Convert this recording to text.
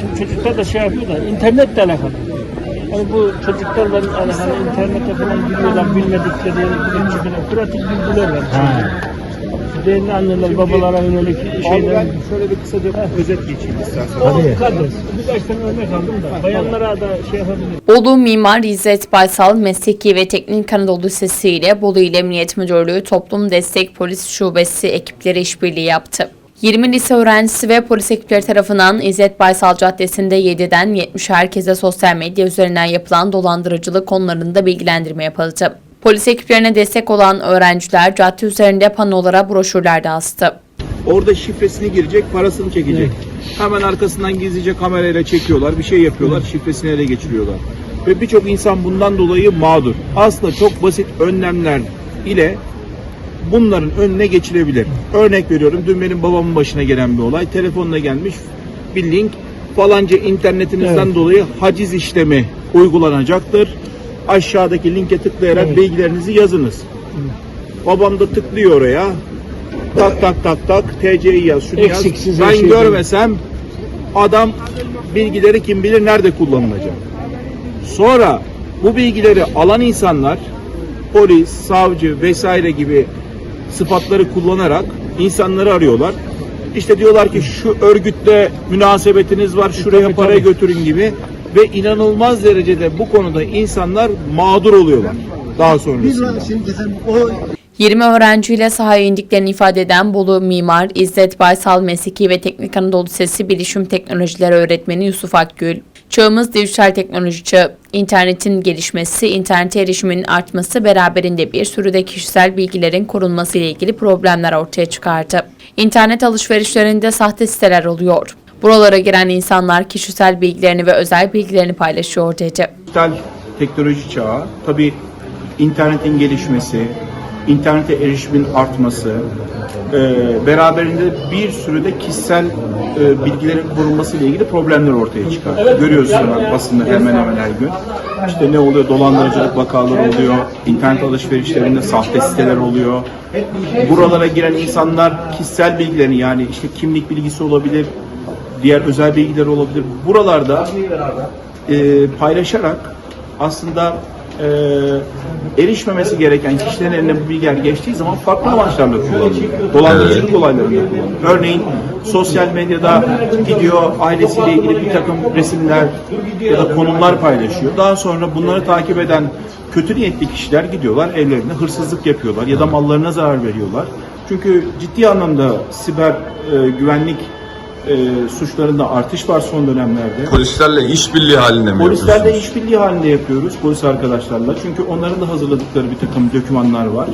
Şimdi çocuklar da şey yapıyor da internetle alakalı. Yani bu çocuklarla alakalı internete falan giriyorlar bilmedikleri bilmedikleri pratik bilgiler var. Değerli anneler babalara yönelik Abi şeyler. ben şöyle bir kısaca özet geçeyim istersen. O kadar. Birkaç tane örnek aldım da bayanlara da şey yapabilirim. Bolu Mimar İzzet Baysal Mesleki ve Teknik Anadolu Lisesi ile Bolu İl Emniyet Müdürlüğü Toplum Destek Polis Şubesi ekipleri işbirliği yaptı. 20 lise öğrencisi ve polis ekipleri tarafından İzzet Baysal Caddesi'nde 7'den 70 herkese sosyal medya üzerinden yapılan dolandırıcılık konularında bilgilendirme yapıldı. Polis ekiplerine destek olan öğrenciler cadde üzerinde panolara broşürler de astı. Orada şifresini girecek, parasını çekecek. Hemen arkasından gizlice kamerayla çekiyorlar, bir şey yapıyorlar, şifresini ele geçiriyorlar. Ve birçok insan bundan dolayı mağdur. Aslında çok basit önlemler ile bunların önüne geçilebilir. Örnek veriyorum, dün benim babamın başına gelen bir olay. Telefonuna gelmiş bir link falanca internetinizden Evet. dolayı haciz işlemi uygulanacaktır. Aşağıdaki linke tıklayarak Evet. bilgilerinizi yazınız. Babam da tıklıyor oraya. Tak tak tak tak TC'yi yaz şunu Eksiksiz yaz. Ben şey görmesem adam bilgileri kim bilir nerede kullanılacak. Sonra bu bilgileri alan insanlar polis, savcı vesaire gibi sıfatları kullanarak insanları arıyorlar. İşte diyorlar ki şu örgütle münasebetiniz var şuraya Tabii, parayı tabii. götürün gibi ve inanılmaz derecede bu konuda insanlar mağdur oluyorlar daha sonrasında. 20 öğrenciyle sahaya indiklerini ifade eden Bolu Mimar İzzet Baysal Mesleki ve Teknik Anadolu Lisesi Bilişim Teknolojileri Öğretmeni Yusuf Akgül, çağımız dijital teknoloji çağı, internetin gelişmesi, internete erişimin artması beraberinde bir sürü de kişisel bilgilerin korunması ile ilgili problemler ortaya çıkardı. İnternet alışverişlerinde sahte siteler oluyor. Buralara giren insanlar kişisel bilgilerini ve özel bilgilerini paylaşıyor dedi. dijital teknoloji çağı, tabii internetin gelişmesi, internete erişimin artması, e, beraberinde bir sürü de kişisel e, bilgilerin korunması ile ilgili problemler ortaya çıkar. Görüyorsunuz basında hemen hemen her gün. İşte ne oluyor? Dolandırıcılık vakaları oluyor, internet alışverişlerinde sahte siteler oluyor. Buralara giren insanlar kişisel bilgilerini yani işte kimlik bilgisi olabilir, diğer özel bilgiler olabilir. Buralarda e, paylaşarak aslında e, erişmemesi gereken kişilerin eline bu bilgiler geçtiği zaman farklı amaçlarla kullanılıyor. Dolandırıcılık olaylarında kullanılıyor. Örneğin sosyal medyada gidiyor ailesiyle ilgili bir takım resimler ya da konumlar paylaşıyor. Daha sonra bunları takip eden kötü niyetli kişiler gidiyorlar evlerinde hırsızlık yapıyorlar ya da mallarına zarar veriyorlar. Çünkü ciddi anlamda siber e, güvenlik e, suçlarında artış var son dönemlerde. Polislerle işbirliği halinde mi Polislerle yapıyorsunuz? işbirliği halinde yapıyoruz polis arkadaşlarla. Çünkü onların da hazırladıkları bir takım dokümanlar var.